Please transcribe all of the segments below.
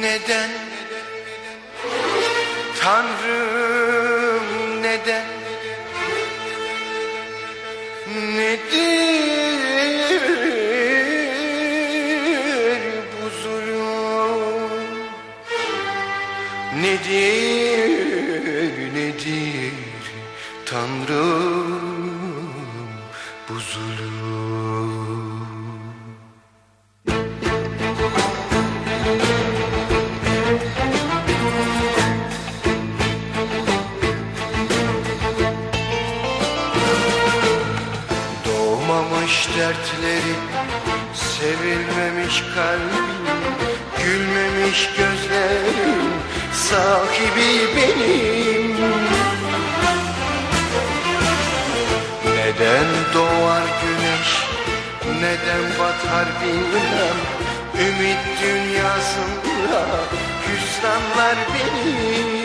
neden? Tanrım neden? Nedir bu zulüm? Nedir nedir Tanrım bu zulüm dertleri Sevilmemiş kalbim Gülmemiş gözlerim Sahibi benim. Neden doğar güneş Neden batar bilmem Ümit dünyasında Hüsranlar benim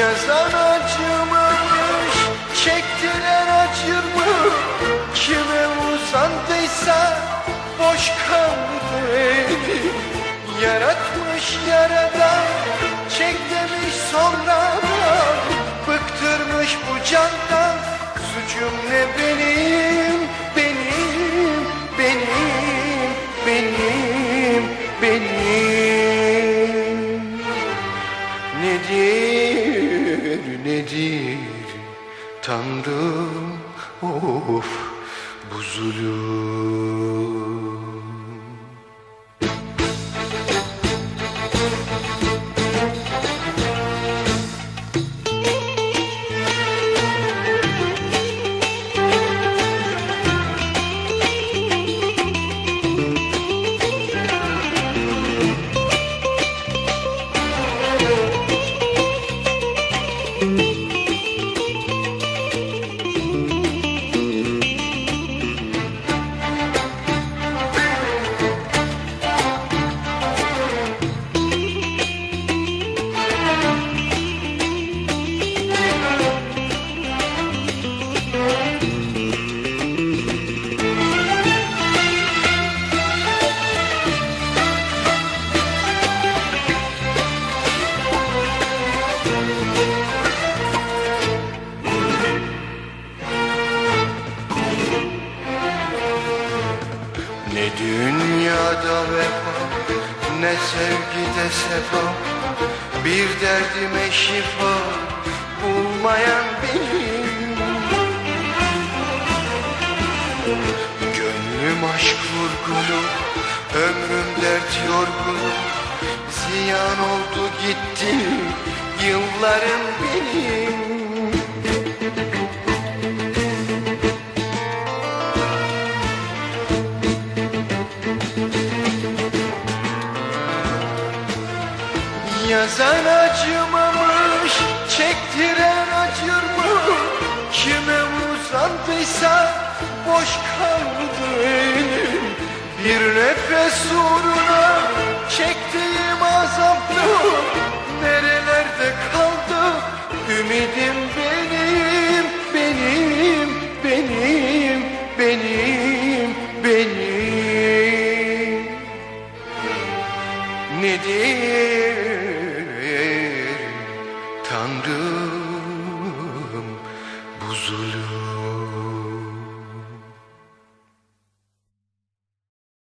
Yazan acımamış, çektiren acır mı? Kime uzandıysa boş kaldı eli. Yaratmış yaradan, çek demiş sonradan. Bıktırmış bu candan, suçum ne benim, Nedir, nedir? Tanrım of bu zulüm sevgide sefa Bir derdime şifa Bulmayan benim. Gönlüm aşk vurgulu Ömrüm dert yorgunu Ziyan oldu gitti Yıllarım benim Yazan acımamış, çektiren acır mı? Kime uzandıysa boş kaldı elim. Bir nefes uğruna çektiğim azaplı Nerelerde kaldı ümidim Tanrım bu zulüm